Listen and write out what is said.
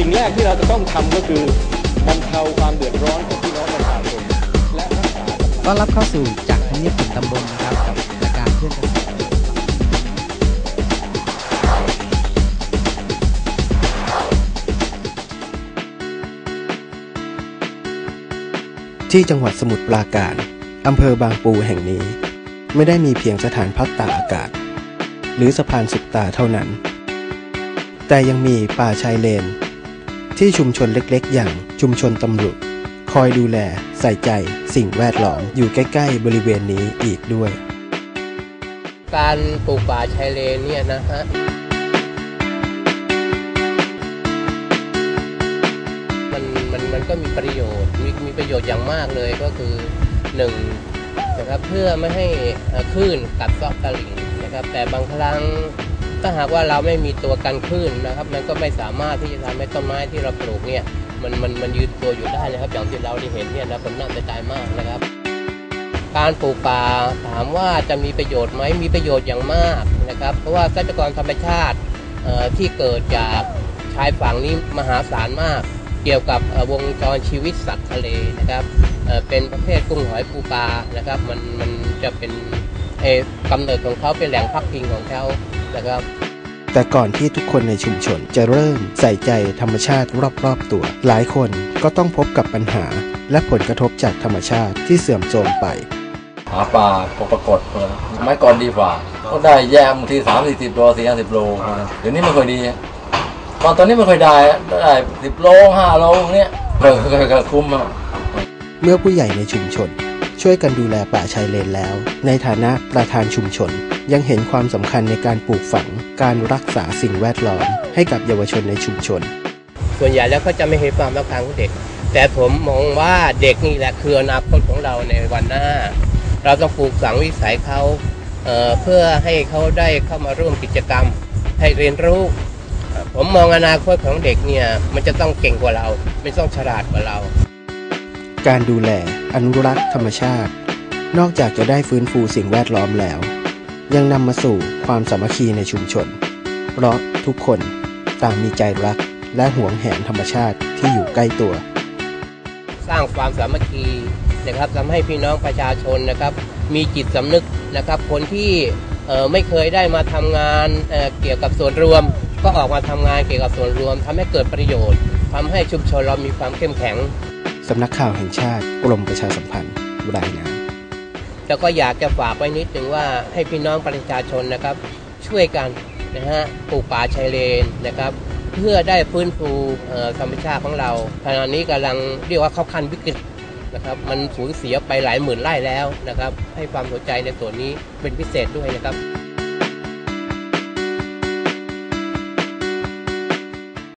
สิ่งแรกที่เราจะต้องทำก็คือบรรเทาความเดือดร้อนของพี่น้องประชาชนและรักษาต้อนรับเข้าสู่จากทำเนียบถึงตำบลนะครับกับรายการเพื่อนกษตรที่จังหวัดสมุทรปราการอำเภอบางปูแห่งนี้ ไม่ได้มีเพียงสถานพักตากอากาศ หรือสะพานสุขตาเท่านั้น แต่ยังมีป่าชายเลน ที่ชุมชนเล็กๆ อย่างชุมชนตำรุคอยดูแล ใส่ใจ สิ่งแวดล้อมอยู่ใกล้ ๆ บริเวณนี้อีกด้วย การปลูกป่าชายเลนเนี่ยนะฮะมันมันมันก็มีประโยชน์มีมีประโยชน์อย่างมากเลยก็คือหนึ่งนะครับเพื่อไม่ให้คลื่นกัดเซาะตลิ่งนะครับแต่บางครั้ง ถ้าหากว่าเราไม่มีตัวกันคลื่นนะครับ มันก็ไม่สามารถที่จะทำให้ต้นไม้ที่เราปลูกเนี่ยมันมันมันยืนตัวอยู่ได้นะครับ อย่างที่เราได้เห็นเนี่ยนะผลน่าจะใจมากนะครับ การปลูกป่าถามว่าจะมีประโยชน์ไหมมีประโยชน์อย่างมากนะครับ เพราะว่าทรัพยากรธรรมชาติเอ่อที่เกิดจากชายฝั่งนี้มหาศาลมาก เกี่ยวกับวงจรชีวิตสัตว์ทะเลนะครับเอ่อเป็นประเภทกุ้งหอยปูปลานะครับ มันมันจะเป็น กำเนิดของเขาเป็นแหล่งพักพิงของเขานะครับแต่ก่อนที่ทุกคนในชุมชนจะเริ่มใส่ใจธรรมชาติรอบๆตัว หลายคนก็ต้องพบกับปัญหา และผลกระทบจากธรรมชาติที่เสื่อมโทรมไป หาปลาปกปรากฏไม้ก่อนดีกว่าก็ได้แยกบางทีสามสี่สิบโลสี่ห้าสิบโลเดี๋ยวนี้ไม่ค่อยดีตอนตอนนี้ไม่ค่อยได้ได้สิบโลห้าโลเนี้ยเออก็คุ้มอะเมื่อผู้ใหญ่ในชุมชน ช่วยกันดูแลป่าชายเลนแล้ว ในฐานะประธานชุมชน ยังเห็นความสำคัญในการปลูกฝัง การรักษาสิ่งแวดล้อม ให้กับเยาวชนในชุมชน ส่วนใหญ่แล้วก็จะไม่เห็นความสำคัญของเด็ก แต่ผมมองว่าเด็กนี่แหละคืออนาคตของเราในวันหน้า เราต้องปลูกฝังวิสัยเขาเเพื่อให้เขาได้เข้ามาร่วมกิจกรรม ให้เรียนรู้ผมมองอนาคตของเด็กเนี่ยมันจะต้องเก่งกว่าเรา ไม่ต้องฉลาดกว่าเรา การดูแล อนุรักษ์ธรรมชาติ นอกจากจะได้ฟื้นฟูสิ่งแวดล้อมแล้ว ยังนำมาสู่ความสามัคคีในชุมชน เพราะทุกคนต่างมีใจรักและหวงแหนธรรมชาติที่อยู่ใกล้ตัว สร้างความสามัคคีนะครับทำให้พี่น้องประชาชนนะครับ มีจิตสำนึกนะครับ คนที่เอ่อไม่เคยได้มาทำงานเอ่อเกี่ยวกับส่วนรวม ก็ออกมาทำงานเกี่ยวกับส่วนรวมทำให้เกิดประโยชน์ทำให้ชุมชนเรามีความเข้มแข็ง สำนักข่าวแห่งชาติกรมประชาสัมพันธ์รายงาน แล้วก็อยากจะฝากไว้นิดหนึ่งว่าให้พี่น้องประชาชนนะครับ ช่วยกันนะฮะปลูกป่าชายเลนนะครับ เพื่อได้ฟื้นฟูธรรมชาติของเราขณะนี้กำลังเรียกว่าเข้าขั้นวิกฤตนะครับมันสูญเสียไปหลายหมื่นไร่แล้วนะครับ ให้ความสนใจในส่วนนี้เป็นพิเศษด้วยนะครับ